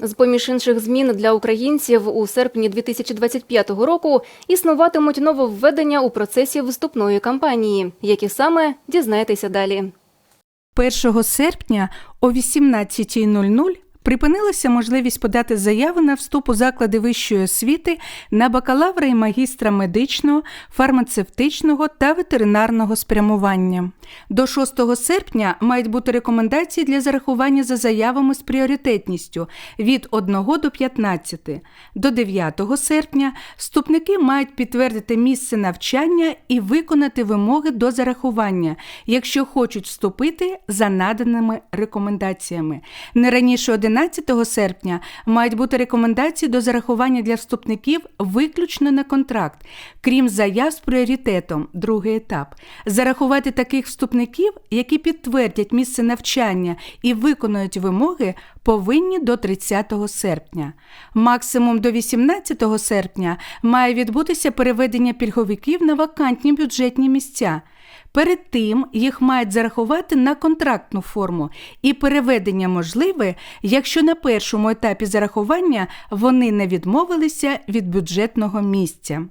З поміж інших змін для українців у серпні 2025 року існуватимуть нововведення у процесі вступної кампанії, які саме дізнаєтеся далі. 1 серпня о 18.00 припинилася можливість подати заяву на вступ у заклади вищої освіти на бакалавра і магістра медичного, фармацевтичного та ветеринарного спрямування. До 6 серпня мають бути рекомендації для зарахування за заявами з пріоритетністю від 1 до 15. До 9 серпня вступники мають підтвердити місце навчання і виконати вимоги до зарахування, якщо хочуть вступити за наданими рекомендаціями. Не раніше 11 серпня мають бути рекомендації до зарахування для вступників виключно на контракт, крім заяв з пріоритетом, другий етап. Зарахувати таких вступників, які підтвердять місце навчання і виконують вимоги, повинні до 30 серпня. Максимум до 18 серпня має відбутися переведення пільговиків на вакантні бюджетні місця. Перед тим їх мають зарахувати на контрактну форму, і переведення можливе, якщо на першому етапі зарахування вони не відмовилися від бюджетного місця.